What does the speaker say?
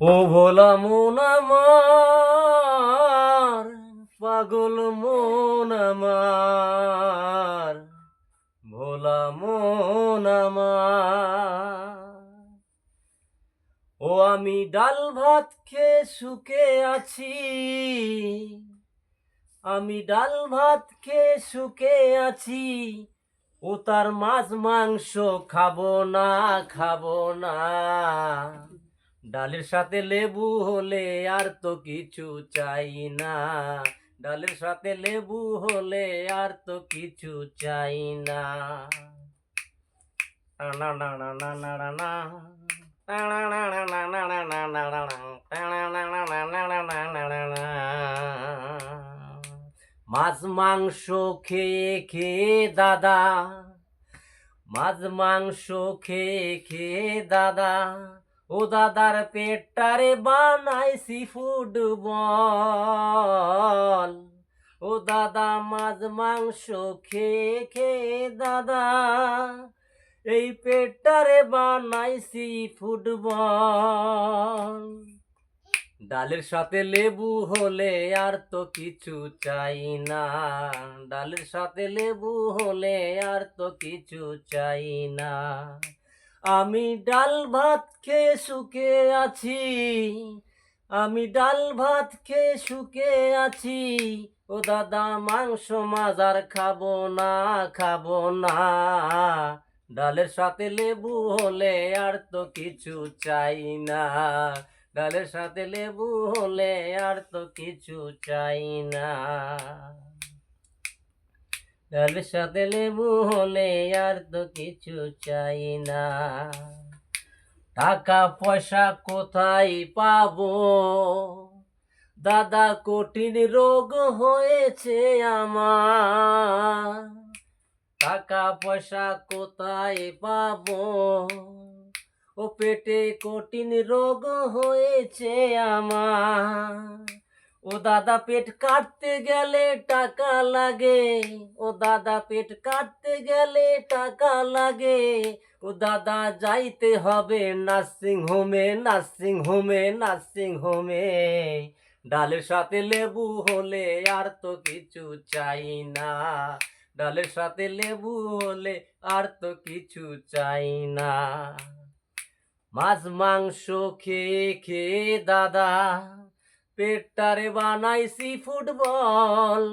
ও ভোলা মন আমার, পাগল মন আমার, ভোলা মন ও আমি ডাল ভাত খেয়ে সুখে আছি, আমি ডাল ভাত খেয়ে সুখে আছি, ও তার মাছ মাংস খাব না খাব না। ডালের সাথে লেবু হলে আর তো কিছু চাই না। ডালের সাথে লেবু হলে আর তো কিছু চাই না। মাছ মাংস খেয়ে খেয়ে দাদা, মাছ মাংস খেয়ে খেয়ে দাদা ও দাদার পেটটারে বানাইছি ফুটবল ও দাদা মাছ, মাংস খেয়ে খেয়ে দাদা, এই পেটটারে বানাইছি ফুটবল ডালের সাথে লেবু হলে আর তো কিছু চাই না। ডালের সাথে লেবু হলে আর তো কিছু চাই না। আমি ডাল ভাত খেয়ে সুখে আছি। আমি ডাল ভাত খেয়ে সুখে আছি। ও দাদা, মাংস মাজার খাব না খাব না। ডালের সাথে লেবু হলে আর তো কিছু চাই না। ডালের সাথে লেবু হলে আর তো কিছু চাই না। ডালের সাথে লেবু হলে আর তো কিছু চাই না। টাকা পয়সা কোথায় পাবো? দাদা, কঠিন রোগ হয়েছে আমার। টাকা পয়সা কোথায় পাবো? ও পেটে কঠিন রোগ হয়েছে আমার। ও দাদা পেট কাটতে গেলে টাকা লাগে। ও দাদা পেট কাটতে গেলে টাকা লাগে। ও দাদা যাইতে হবে নার্সিং হোমে নার্সিং হোমে নার্সিং হোমে। ডালের সাথে লেবু হলে আর তো কিছু চাই না। ডালের সাথে লেবু হলে আর তো কিছু চাই না। মাছ, মাংস খেয়ে খেয়ে দাদা পেটটারে বানাইছি ফুটবল।